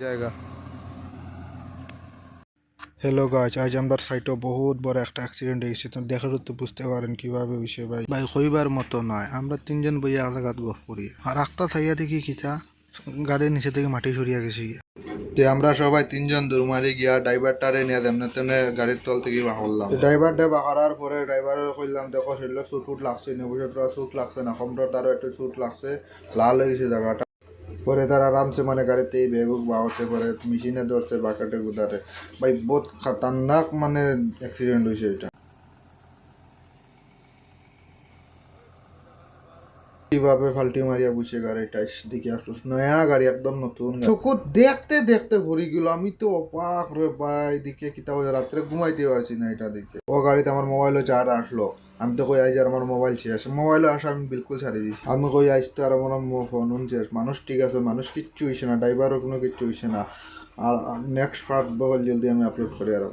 জায়গা। হ্যালো গাছ আজ আমার সাইটে বহুত বড় একটা অ্যাক্সিডেন্ট হয়েছে তো দেখার তো বুঝতে পারেন কীভাবে হয়েছে ভাই। ভাই হইবার মতো নয়। আমরা তিনজন বইয়া আজাগাত গফ করি। আর আখতা ছাইয়া দেখি কিতা? গাড়ির নিচে থেকে মাটি সরিয়া গেছে তে আমরা সবাই তিনজন দৌড়মারি গিয়া ড্রাইভারটারে নিয়ে তেমনে তেমনে গাড়ির তল থেকে বাহরলাম ড্রাইভারটা বাহারার পরে ড্রাইভারের কইলাম দেখো শরীরে চুট টুট লাগছে নবুজত চুট লাগছে না কমর তারও একটু চুট লাগছে লাল হয়ে গেছে জায়গাটা। পরে তার আরামসে মানে গাড়িতে এই ব্যাগ বাহচ্ছে পরে মেশিনে ধরছে বাকেটে গুদারে ভাই, বহুত খাতারনাক মানে অ্যাক্সিডেন্ট হয়েছে এটা। কীভাবে ফাল্টি মারিয়া বসে গাড়িটা? দেখি আসছিস নয়া গাড়ি, একদম নতুন চকুত দেখতে দেখতে ভরি গেল। আমি তো অবাক রে ভাই দিকে কিতা হয়ে রাত্রে ঘুমাইতে পারছি না এটা দিকে ও গাড়িতে আমার মোবাইলও চার আসলো। আমি তো কই আজ আর আমার মোবাইল শেষ মোবাইলও আসা আমি বিলকুল ছাড়ি দিছি আমি কই আজ তো আর আমার ফোন শেষ। মানুষ ঠিক আছে, মানুষ কিচ্ছু হইছে না ড্রাইভারও কোনো কিচ্ছু হইছে না। আর নেক্সট পার্ট বহল জলদি আমি আপলোড করে আর।